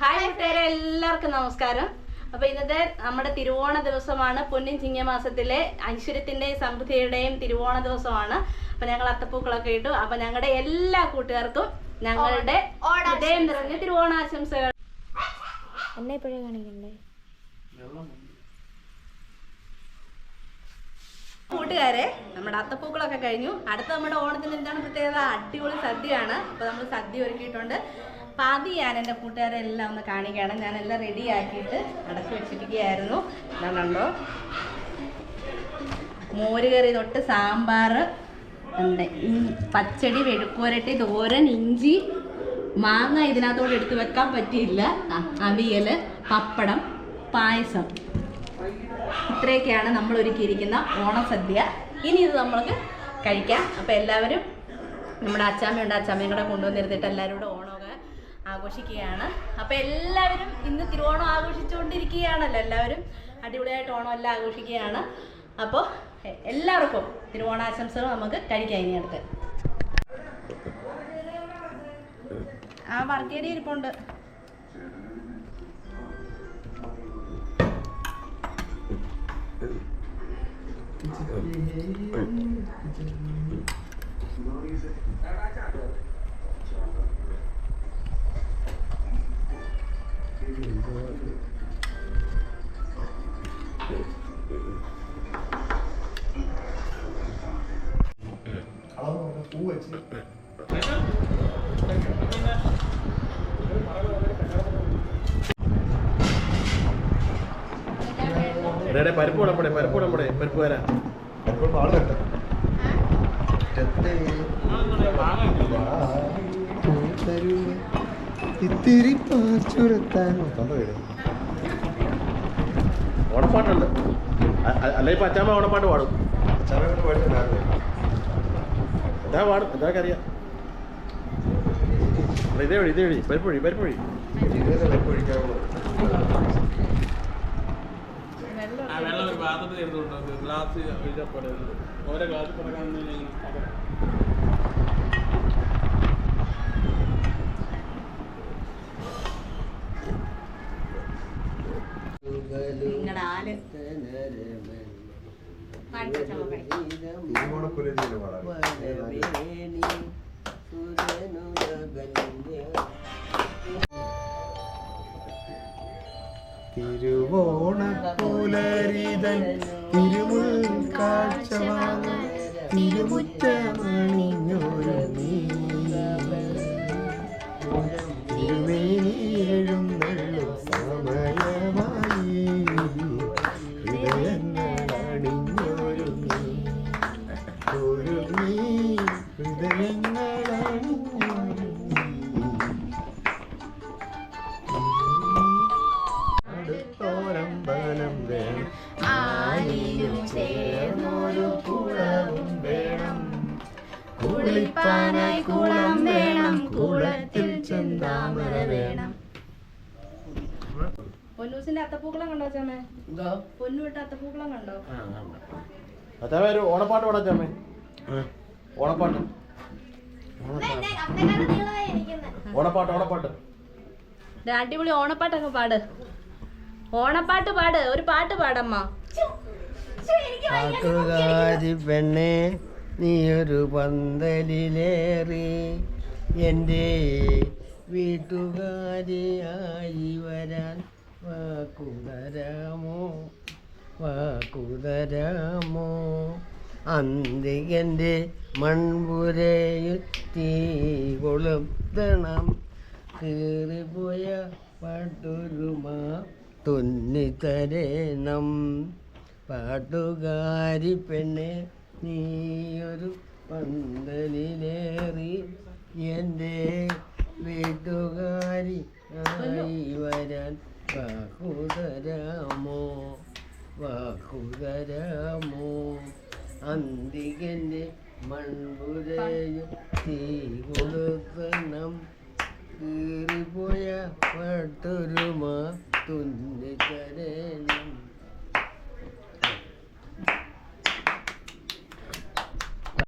Hi കൂട്ടുകാരെ എല്ലാവർക്കും നമസ്കാരം. അപ്പൊ ഇന്നത്തെ നമ്മുടെ തിരുവോണ ദിവസമാണ്. പൊന്നിൻ ചിങ്ങമാസത്തിലെ ഐശ്വര്യത്തിന്റെയും സമൃദ്ധിയുടെയും തിരുവോണ ദിവസമാണ്. അപ്പൊ ഞങ്ങൾ അത്തപ്പൂക്കളൊക്കെ ഇട്ടു. അപ്പൊ ഞങ്ങളുടെ എല്ലാ കൂട്ടുകാർക്കും ഞങ്ങളുടെ ഹൃദയം നിറഞ്ഞ തിരുവോണാശംസകൾ. എന്നെ ഇപ്പോഴേ കാണിക്കണ്ടേ? കൂട്ടുകാരെ നമ്മുടെ അത്തപ്പൂക്കളൊക്കെ കഴിഞ്ഞു. അടുത്ത നമ്മുടെ ഓണത്തിന് എന്താണ് പ്രത്യേകത? അടിപൊളി സദ്യയാണ്. അപ്പൊ നമ്മൾ സദ്യ ഒരുക്കിയിട്ടുണ്ട്. അപ്പൊ അത് ഞാൻ എന്റെ കൂട്ടുകാരെ എല്ലാം ഒന്ന് കാണിക്കുകയാണ്. ഞാൻ എല്ലാം റെഡി ആക്കിയിട്ട് അടച്ചു വെച്ചിരിക്കുകയായിരുന്നു. കണ്ടോ? മോരുകറി തൊട്ട് സാമ്പാർ ഉണ്ട് പച്ചടി വെഴുക്കുവരട്ടി തോരൻ ഇഞ്ചി മാങ്ങ ഇതിനകത്തോട് എടുത്തു വെക്കാൻ പറ്റിയില്ല. അവിയൽ പപ്പടം പായസം. ഇത്രയൊക്കെയാണ് നമ്മൾ ഒരുക്കിയിരിക്കുന്ന ഓണസദ്യ. ഇനി ഇത് നമ്മൾക്ക് കഴിക്കാം. അപ്പോൾ എല്ലാവരും നമ്മുടെ അച്ചാമ്മയുണ്ട്. അച്ചാമ്മയും കൂടെ കൊണ്ടുവന്നിരുന്നിട്ട് എല്ലാവരും കൂടെ ഓണമൊക്കെ ആഘോഷിക്കുകയാണ്. അപ്പോൾ എല്ലാവരും ഇന്ന് തിരുവോണം ആഘോഷിച്ചുകൊണ്ടിരിക്കുകയാണല്ലോ. എല്ലാവരും അടിപൊളിയായിട്ട് ഓണം എല്ലാം ആഘോഷിക്കുകയാണ്. അപ്പോൾ എല്ലാവർക്കും തിരുവോണാശംസകൾ നമുക്ക് കഴിക്കാം ഇനി അടുത്ത്. ആ വർക്കേരി ഇരിപ്പുണ്ട്. 가라고 오후에 지? എടേ പരിപ്പ് വിടപ്പടേ പരിപ്പ് വിടപ്പടേ പരിപ്പ് വരാ ഇത്തിരി ഓണപ്പാട്ടുണ്ട്. അല്ലെ ഇപ്പൊ അച്ചാമ്മ ഓണപ്പാട്ട് പാടും. ഇതാ പാടും എന്താ അറിയാം ഇതേ വഴി ഇതേ വഴി പരിപ്പ് വഴി പരിപ്പ് വഴി പാത്രത്തിൽ എടുത്തോണ്ട് ഗ്ലാസ് പോലെ ഓരോ ഗ്ലാസ് കൊടുക്കാൻ നിങ്ങളുടെ തിരുവോണപ്പുലരിതൻ തിരുമുൾ കാഴ്ച തിരുമുറ്റമണിഞ്ഞൊരു തിരുമേനിയും കുളിപ്പാനായി കുളം വേണം കുളത്തിൽ ചെന്താമര വേണം പൊന്നൂസിന്റെ അത്തപ്പൂക്കളം കണ്ടോ ചമ്മേ പൊന്നു വിട്ട അത്തപ്പൂക്കളം കണ്ടോ? അച്ഛാമേ ഒരു ഓണപ്പാട്ട് പാടാ അച്ചാമ്മേ. ഓണപ്പാട്ട്. ഓണപ്പാട്ട് ഓണപ്പാട്ട്. അടിപൊളി ഓണപ്പാട്ടൊക്കെ പാട്. ഓണപ്പാട്ട് പാട് ഒരു പാട്ട് പാടമ്മ. പെണ്ണെ. നീയൊരു പന്തലിലേറി എന്റെ വീട്ടുകാരിയായി വരാൻ വാക്കുതരാമോ വാക്കുതരാമോ അന്തികന്റെ മൺപുരയിൽ തീ കൊളുത്തണം. കീറിപ്പോയ പാട്ടൊരുമ തുന്നിത്തരേണം. പാട്ടുകാരി പെണ്ണെ നീയൊരു പന്തലിലേറി എന്റെ വീട്ടുകാരി ആയി വരാൻ വാക്കുതരാമോ വാക്കുതരാമോ അന്തികന്റെ മൺപുരയും തീ കൊളുത്തണം. കീറിപ്പോയ പാട്ടൊരുമ തുന്നിത്തരേണം